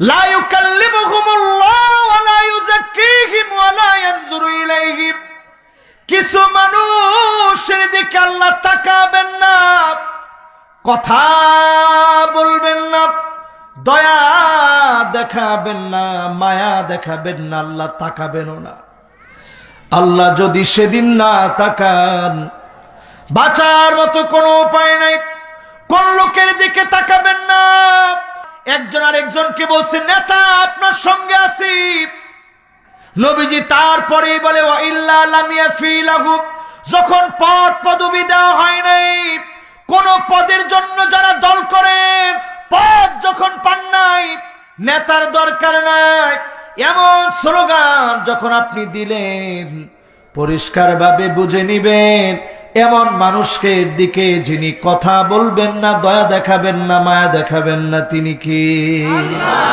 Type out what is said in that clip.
لا يكلمهم الله ولا يزكيهم ولا ينظر إليهم কিছু মানুষের দিকে আল্লাহ তাকাবেন না কথা বলবেন না দয়া দেখাবেন না মায়া দেখাবেন না আল্লাহ তাকাবেনও না আল্লাহ যদি সেদিন না তাকান বাঁচার মতো কোনো উপায় নাই কোন লোকের দিকে তাকাবেন না একজন আর একজনকে বলছে, নেতা, আপনার সঙ্গে আছি। নবীজি তারপরেই বলে যখন পদ পদবি দেওয়া হয় নাই, কোন পদের জন্য যারা দল করে, পদ যখন পান নাই, নেতার দরকার নাই, এমন স্লোগান যখন আপনি দিলেন, পরিষ্কারভাবে বুঝে নিবেন এমন মানুষকে দিকে যিনি কথা বলবেন না, দয়া দেখাবেন না, মায়া দেখাবেন না, তিনি কি?